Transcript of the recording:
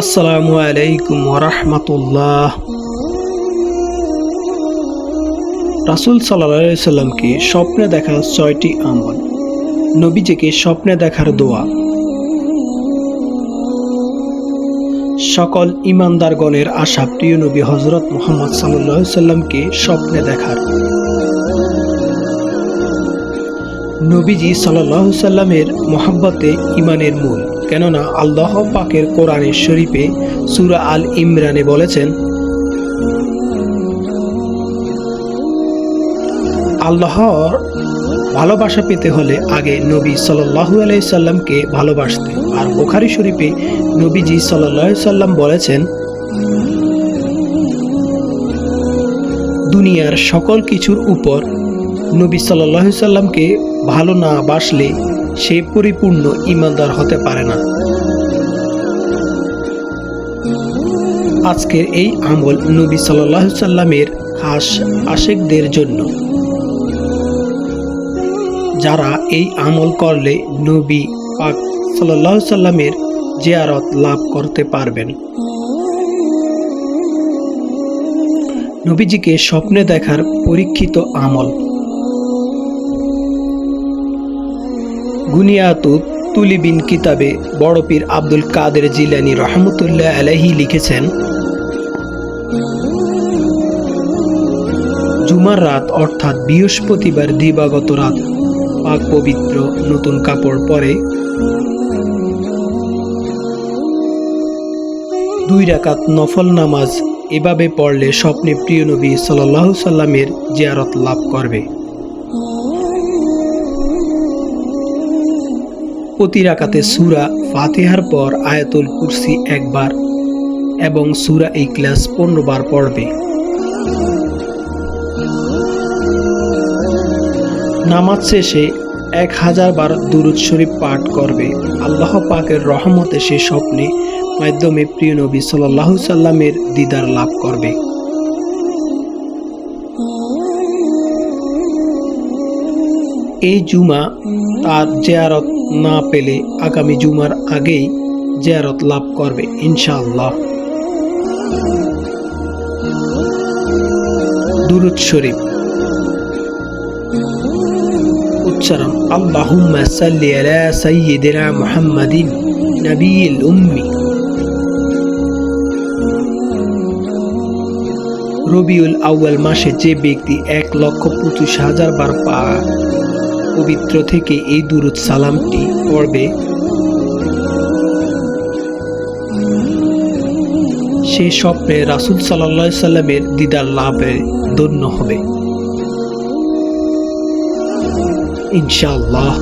আসসালামু আলাইকুম ওরহমতুল্লাহ। রাসুল সাল্লামকে স্বপ্নে দেখা ছয়টি আমল, নবীজিকে স্বপ্নে দেখার দোয়া। সকল ইমানদারগণের আশা প্রিয় নবী হজরত মোহাম্মদ সাল্লাহ সাল্লামকে স্বপ্নে দেখার। নবীজি সাল্লাহ সাল্লামের ইমানের মূল। কেননা আল্লাহ পাকের কোরআনের শরীফে সুরা আল ইমরানে বলেছেন আল্লাহর ভালোবাসা পেতে হলে আগে নবী সাল্লাহু আলাই সাল্লামকে ভালোবাসতে আর বোখারি শরীফে নবীজি সাল্লাহ সাল্লাম বলেছেন, দুনিয়ার সকল কিছুর উপর নবী সাল্লাহ সাল্লামকে ভালো না বাসলে সে পরিপূর্ণ ইমানদার হতে পারে না। আজকের এই আমল নবী সাল্লাহ সাল্লামের খাস আশেকদের জন্য। যারা এই আমল করলে নবী পাক সাল্লাহ সাল্লামের জিয়ারত লাভ করতে পারবেন। নবীজিকে স্বপ্নে দেখার পরীক্ষিত আমল। গুনিয়াতু তুলিবিন কিতাবে বড় পীর আব্দুল কাদের জিলানি রহমতুল্লাহ আলাহি লিখেছেন, জুমার রাত অর্থাৎ বৃহস্পতিবার দিবাগত রাত, পাক পবিত্র নতুন কাপড় পরে দুই রাকাত নফল নামাজ এভাবে পড়লে স্বপ্নে প্রিয় নবী সাল্লাহ সাল্লামের জিয়ারত লাভ করবে। প্রতি রাকাতে সুরা ফাতেহার পর আয়াতুল কুরসি একবার এবং সুরা ইকলাস পনেরো বার পড়বে। নামাজ শেষে এক হাজার বার দুরুদ শরীফ পাঠ করবে। আল্লাহ পাকের রহমতে সে স্বপ্নে মাধ্যমে প্রিয় নবী সাল্লাহ সাল্লামের দিদার লাভ করবে। এই জুমা তার জেয়ারত না পেলে আগামী জুমার আগেই জেয়ারত লাভ করবে, ইনশাআল্লাহ। দুরুদ শরীফ। উচ্চারণ, আল্লাহুম্মা সাল্লি আলা সাইয়্যিদিনা মুহাম্মাদিন নবিয়িল উম্মি। রবিউল আউয়াল মাসে যে ব্যক্তি এক লক্ষ পঁচিশ হাজার বার পা পবিত্র থেকে এই দুরুদ সালামটি পড়বে। সে স্বপ্নে রাসুল সাল্লাহ সাল্লামের দিদার লাভে ধন্য হবে। ইনশাআল্লাহ।